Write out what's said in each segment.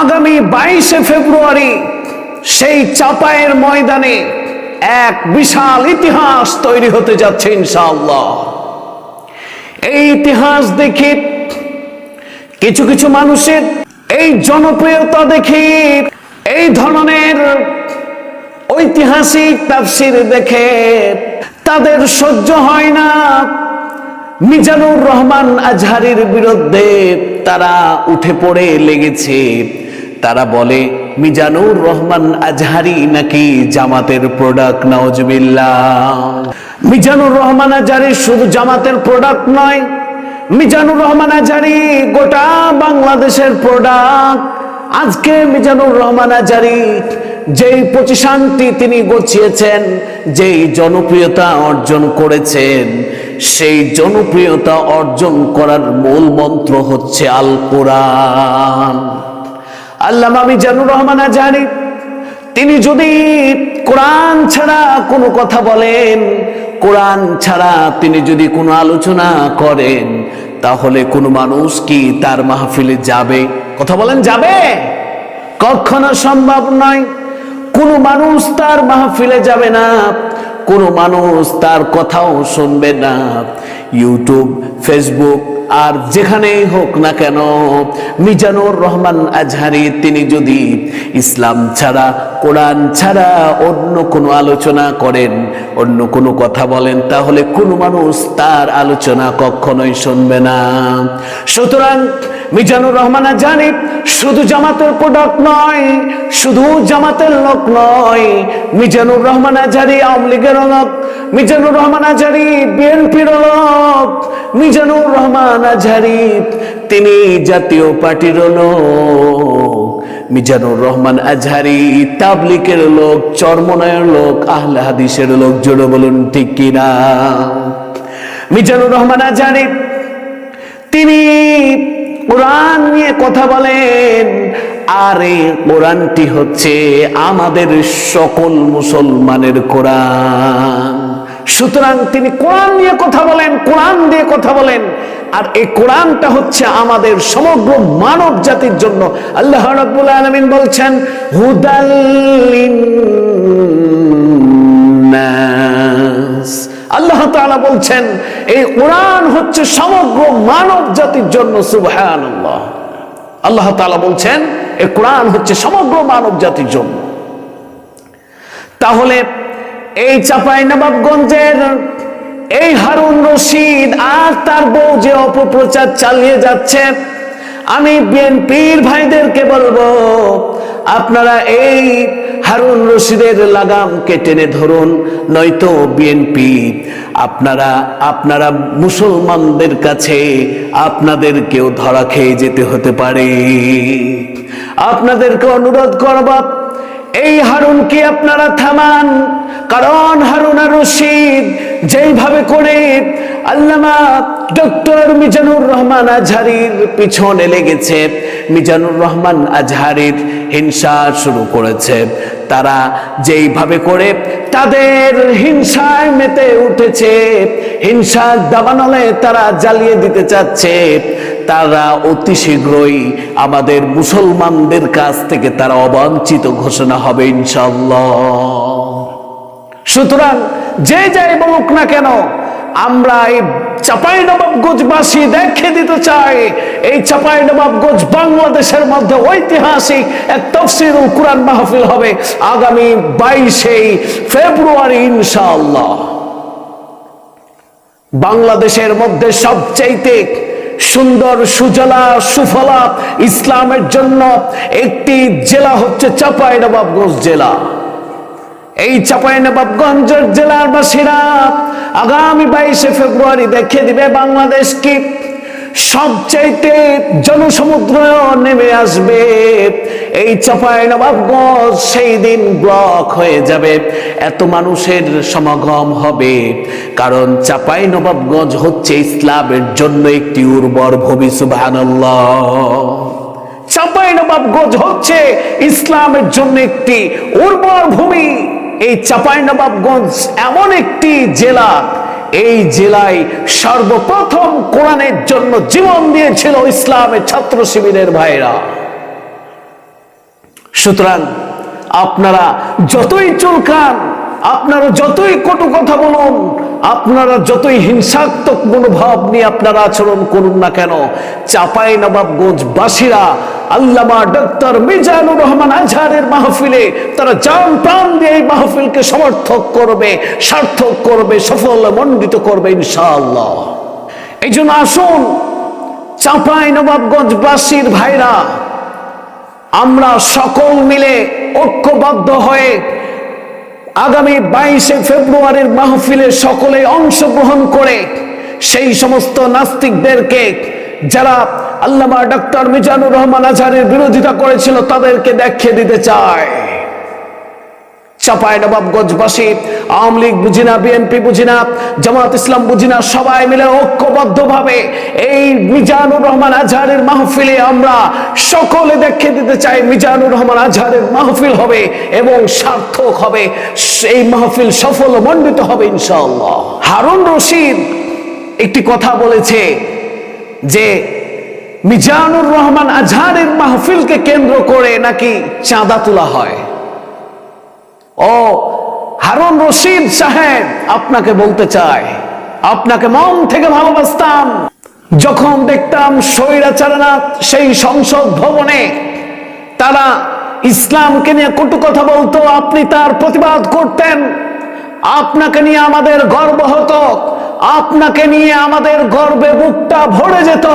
আগামী বাইশে ফেব্রুয়ারি সেই চাপায়ের ময়দানে এক বিশাল ইতিহাস তৈরি হতে যাচ্ছে ইনশাআল্লাহ। এই ইতিহাস দেখে কিছু কিছু মানুষের এই জনপ্রিয়তা দেখে, এই ধরনের ঐতিহাসিক তাফসির দেখে তাদের সহ্য হয় না। মিজানুর রহমান আজহারির বিরুদ্ধে তারা উঠে পড়ে লেগেছে। তারা বলে, মিজানুর রহমান আজহারি নাকি জামাতের প্রোডাক্ট নওয়াজবিল্লাহ মিজানুর রহমান আজহারি শুধু জামাতের প্রোডাক্ট নয়, মিজানুর রহমান আজহারি গোটা বাংলাদেশের প্রোডাক্ট আজকে মিজানুর রহমান আজারি যেই প্রতিষ্ঠানটি তিনি গছিয়েছেন যেই জনপ্রিয়তা অর্জন করেছেন সেই জনপ্রিয়তা অর্জন করার মূল মন্ত্র হচ্ছে আল কোরআন আল্লামা মিজানুর রহমান আজারি, তিনি যদি কোরআন ছাড়া কোনো কথা বলেন, কোরআন ছাড়া তিনি যদি কোনো আলোচনা করেন, তাহলে কোনো মানুষ কি তার মাহফিলে যাবে? কথা বলেন, যাবে? কখনো সম্ভব নয়। কোনো মানুষ তার মাহফিলে যাবে না। কোনো মানুষ তার কথাও শুনবে না। ইউটিউব ফেসবুক আর যেখানেই হোক না কেন, মিজানুর রহমান আজহারি, তিনি যদি ইসলাম ছাড়া, কোরআন ছাড়া অন্য কোনো আলোচনা করেন, অন্য কোনো কথা বলেন, তাহলে কোনো মানুষ তার আলোচনা কখনোই শুনবে না। সুতরাং মিজানুর রহমান আজহারি শুধু জামাতের প্রোডাক্ট নয়, শুধু জামাতের লোক নয়, মিজানুর রহমান আজহারি আওয়ামী লীগের লোক, মিজানুর রহমান আজহারি বিএনপির লোক, মিজানুর রহমান আজহারি তিনি জাতীয় পার্টির লোক। মিজানুর রহমান আজহারি, তাবলিকের লোক লোক, আহলে হাদিসের লোক বলুন ঠিক কিনা? মিজানুর রহমান তিনি কোরআন নিয়ে কথা বলেন। আর কোরআনটি হচ্ছে আমাদের সকল মুসলমানের কোরআন। সুতরাং তিনি কোরআন নিয়ে কথা বলেন, কোরআন দিয়ে কথা বলেন। আর এই কোরআনটা হচ্ছে আমাদের সমগ্র মানব জাতির জন্য। আল্লাহ রাব্বুল আলামিন বলছেন হুদাল্লিন নাস আল্লাহ তাআলা বলছেন, এই কোরআন হচ্ছে সমগ্র মানব জাতির জন্য, সুবহানাল্লাহ। আল্লাহ তাআলা বলছেন, এই কোরআন হচ্ছে সমগ্র মানব জাতির জন্য। তাহলে এই চাপাই নবাবগঞ্জের এই হারুন রশিদ আর তার বউ যে অপপ্রচার চালিয়ে যাচ্ছে, আমি বিএনপির ভাইদেরকে বলব, আপনারা এই হারুন রশিদের লাগামকে টেনে ধরুন, নয়তো বিএনপি, আপনারা আপনারা মুসলমানদের কাছে আপনাদেরকেও ধরা খেয়ে যেতে হতে পারে। আপনাদেরকে অনুরোধ করবা, এই হারুনকে আপনারা থামান। কারণ হারুন রশিদ যেইভাবে করে আল্লামা ডক্টর মিজানুর রহমান আজহারির পিছনে লেগেছে, মিজানুর রহমান আজহারির হিংসা শুরু করেছে। তারা যেইভাবে করে তাদের হিংসায় মেতে উঠেছে হিংসার দাবানলে তারা জ্বালিয়ে দিতে চাচ্ছে। তারা অতি শীঘ্রই আমাদের মুসলমানদের কাছ থেকে তারা অবাঞ্ছিত ঘোষণা হবে ইনশাল্লাহ সুতরাং যে যাই বলুক না কেন, আমরা এই চাপাই নবাবগঞ্জবাসী দেখে দিতে চাই। এই চাপাই নবাবগঞ্জ বাংলাদেশের মধ্যে ঐতিহাসিক এক তফসির কোরআন মাহফিল হবে আগামী বাইশে ফেব্রুয়ারি, ইনশাআল্লাহ। বাংলাদেশের মধ্যে সবচাইতে সুন্দর সুজলা সুফলা ইসলামের জন্য একটি জেলা হচ্ছে চাপাই নবাবগঞ্জ জেলা। এই চাঁপাইনবাবগঞ্জের জেলার বাসীরা আগামী বাইশে ফেব্রুয়ারি দেখে দিবে বাংলাদেশকে সবচাইতে জনসমুদ্র নেমে আসবে। এই চাঁপাইনবাবগঞ্জ সেই দিন ব্লক হয়ে যাবে। এত মানুষের সমাগম হবে। কারণ চাঁপাইনবাবগঞ্জ হচ্ছে ইসলামের জন্য একটি উর্বর ভূমি, সুবহানাল্লাহ। চাঁপাইনবাবগঞ্জ হচ্ছে ইসলামের জন্য একটি উর্বর ভূমি। এই চাঁপাইনবাবগঞ্জ এমন একটি জেলা, এই জেলায় সর্বপ্রথম কোরআনের জন্য জীবন দিয়েছিল ইসলামের ছাত্র শিবিরের ভাইরা। সুতরাং আপনারা যতই চুলকান, আপনারা যতই কটু কথা বলুন আপনারা যতই হিংসাত্মক মনোভাব নিয়ে আপনারা আচরণ করুন না কেন চাপাই নবাবগঞ্জ বাসীরা, আল্লামা ডক্টর মিজানুর রহমান আজহারের মাহফিলে তারা জান প্রাণ দিয়ে এই মাহফিলকে সমর্থক করবে, সার্থক করবে, সফল মণ্ডিত করবে ইনশাআল্লাহ। এই জন্য আসুন চাপাই নবাবগঞ্জ বাসীর ভাইরা, আমরা সকল মিলে ঐক্যবদ্ধ হয়ে আগামী বাইশে ফেব্রুয়ারির মাহফিলে সকলে অংশগ্রহণ করে সেই সমস্ত নাস্তিকদেরকে যারা আল্লামা ডক্টর মিজানুর রহমান আজহারের বিরোধিতা করেছিল তাদেরকে দেখিয়ে দিতে চায়। চাপায় নবাবগঞ্জবাসী আওয়ামী লীগ বুঝি না, বিএনপি বুঝি না, জামাত ইসলাম বুঝি না, সবাই মিলে ঐক্যবদ্ধভাবে এই মিজানুর রহমান আজহারের মাহফিলে আমরা সকলে দেখিয়ে দিতে চাই মিজানুর রহমান আজহারের মাহফিল হবে এবং সার্থক হবে, এই মাহফিল সফল মণ্ডিত হবে ইনশাআল্লাহ। হারুন রশিদ একটি কথা বলেছে যে মিজানুর রহমান আজহারের মাহফিলকে কেন্দ্র করে নাকি চাঁদা তোলা হয়। ও হারুন রশিদ সাহেব আপনাকে বলতে চাই, আপনাকে মন থেকে ভালোবাসতাম। যখন দেখতাম স্বৈরাচারনাথ সেই সংসদ ভবনে, তারা ইসলামকে নিয়ে কটু কথা বলতো, আপনি তার প্রতিবাদ করতেন। আপনাকে নিয়ে আমাদের গর্ব হতো, আপনাকে নিয়ে আমাদের গর্বে বুকটা ভরে যেত।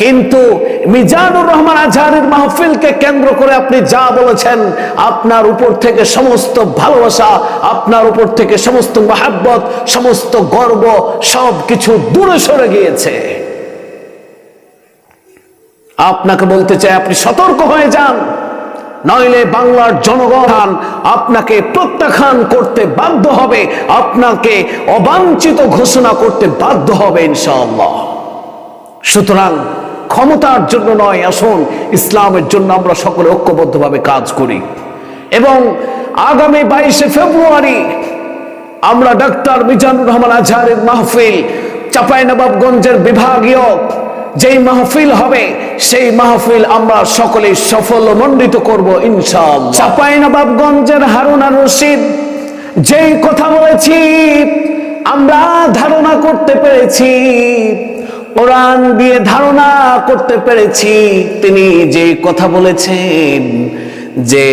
কিন্তু মিজানুর রহমান আজহারের মাহফিলকে কেন্দ্র করে আপনি যা বলেছেন, আপনার উপর থেকে সমস্ত ভালোবাসা, আপনার উপর থেকে সমস্ত মহাব্বত, সমস্ত গর্ব সব কিছু দূরে সরে গিয়েছে। আপনাকে বলতে চাই, আপনি সতর্ক হয়ে যান। নইলে বাংলার জনগণ আপনাকে প্রত্যাখ্যান করতে বাধ্য হবে, আপনাকে অবাঞ্ছিত ঘোষণা করতে বাধ্য হবে ইনশাআল্লাহ। সুতরাং ক্ষমতার জন্য নয়, আসুন, ইসলামের জন্য আমরা সকলে ঐক্যবদ্ধভাবে কাজ করি। এবং আগামী বাইশে ফেব্রুয়ারি আমরা ডাক্তার মিজানুর রহমান আজহারের মাহফিল চাঁপাইনবাবগঞ্জের বিভাগীয় যেই মাহফিল হবে, সেই মাহফিল আমরা সকলে সফল মণ্ডিত করব ইনশাআল্লাহ। চাঁপাইনবাবগঞ্জের হারুন রশিদ, যেই কথা বলেছি, আমরা ধারণা করতে পেরেছি। কোরআন দিয়ে ধারণা করতে পেরেছি। তিনি যে কথা বলেছেন, যে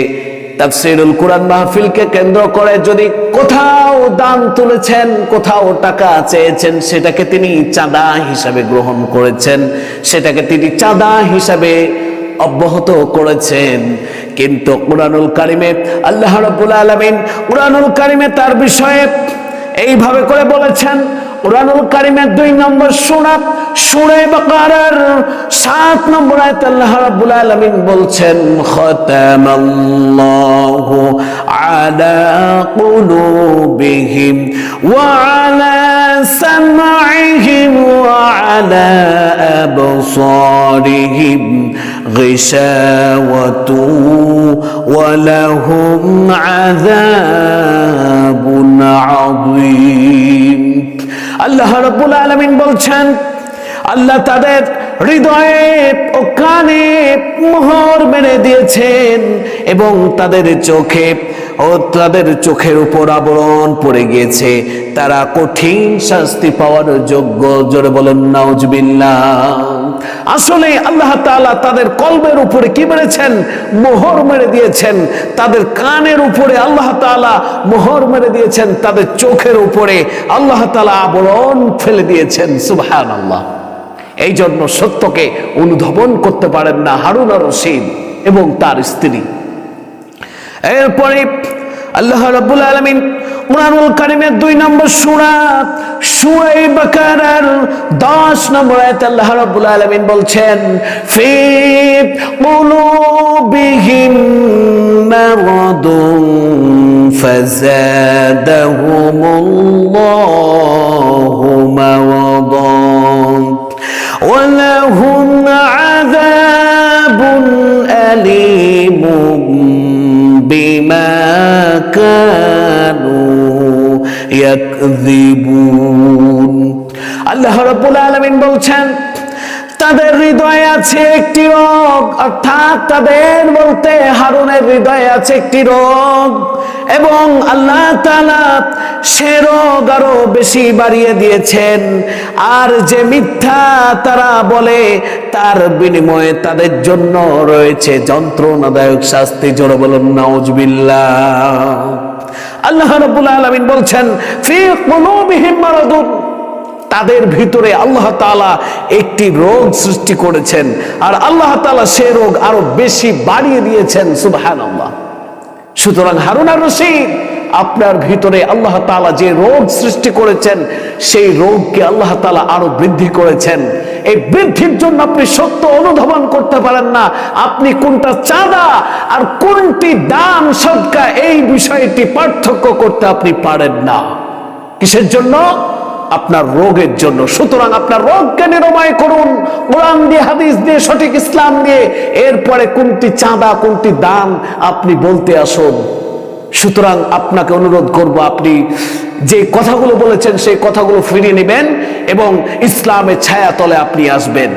তাফসিরুল কোরআন মাহফিলকে কেন্দ্র করে যদি কোথাও দান তুলেছেন, কোথাও টাকা চেয়েছেন, সেটাকে তিনি চাঁদা হিসাবে গ্রহণ করেছেন। সেটাকে তিনি চাঁদা হিসাবে অব্যাহত করেছেন। কিন্তু কোরআনুল কারিমে আল্লাহ রাব্বুল আলামিন কোরআনুল কারিমে তার বিষয়ে এইভাবে করে বলেছেন কোরআনুল কারিমের দুই নম্বর সুরা সুরে বাকারার সাত নম্বর আয়াত আল্লাহ রাব্বুল আলামিন বলছেন খতামাল্লাহু আলা কুলুবিহিম ওয়া আলা সামঈহিম ওয়া আলা আবসারিহিম غشاوة ولهم عذاب عظيم আল্লাহ রব্বুল আলমিন বলছেন, আল্লাহ তাদের হৃদয়ে ও কানে মোহর মেরে দিয়েছেন এবং তাদের চোখে ও তাদের চোখের উপর আবরণ পড়ে গিয়েছে। তারা কঠিন শাস্তি পাওয়ার যোগ্য, জোরে বলেন, নাউজবিল্লাহ। আসলে আল্লাহ তাআলা তাদের কলবের উপরে কি মেরেছেন? মোহর মেরে দিয়েছেন। তাদের কানের উপরে আল্লাহ তাআলা মোহর মেরে দিয়েছেন। তাদের চোখের উপরে আল্লাহ তাআলা আবরণ ফেলে দিয়েছেন। সুবহান আল্লাহ এই জন্য সত্যকে অনুধাবন করতে পারেন না হারুন রশিদ এবং তার স্ত্রী। এরপরে আল্লাহ রাব্বুল আলামিন কোরআনুল কারিমের দুই নম্বর সূরা সূরা বাকারার 10 নম্বর আয়াতে আল্লাহ রাব্বুল আলামিন বলছেন ফি কুলুবিহিম মারাদুন ফাযাদাহুমুল্লাহু মারাদান ওয়া লাহুম بما كانوا يكذبون আল্লাহ রাব্বুল আলামিন বলছেন তাদের হৃদয়ে আছে একটি রোগ অর্থাৎ তাদের বলতে হারুনের হৃদয়ে আছে একটি রোগ এবং আল্লাহ তাআলা সে রোগ আরও বেশি বাড়িয়ে দিয়েছেন। আর যে মিথ্যা তারা বলে, তার বিনিময়ে তাদের জন্য রয়েছে যন্ত্রণাদায়ক শাস্তি। জোরে বলুন, নাউজবিল্লাহ। আল্লাহ রাব্বুল আলামিন বলছেন, ফি কুলুবিহিম মারাদুন। তাদের ভিতরে আল্লাহ তাআলা একটি রোগ সৃষ্টি করেছেন। আর আল্লাহ তাআলা সে রোগ আরও বেশি বাড়িয়ে দিয়েছেন, সুবহানাল্লাহ। সুতরাং হারুন আর রশিদ, আপনার ভিতরে আল্লাহ তাআলা যে রোগ সৃষ্টি করেছেন, সেই রোগকে আল্লাহ তাআলা আরও বৃদ্ধি করেছেন। এই বৃদ্ধির জন্য আপনি সত্য অনুধাবন করতে পারেন না। আপনি কোনটা চাঁদা আর কোনটি দান সদকা, এই বিষয়টি পার্থক্য করতে আপনি পারেন না। কিসের জন্য? আপনার রোগের জন্য। সুতরাং আপনার রোগকে নিরাময় করুন। কোরআন দিয়ে, হাদিস দিয়ে, সঠিক ইসলাম দিয়ে, এরপরে কোনটি চাঁদা, কোনটি দান আপনি বলতে আসুন। সুতরাং আপনাকে অনুরোধ করব, আপনি যে কথাগুলো বলেছেন, সেই কথাগুলো ফিরিয়ে নেবেন এবং ইসলামের ছায়াতলে আপনি আসবেন।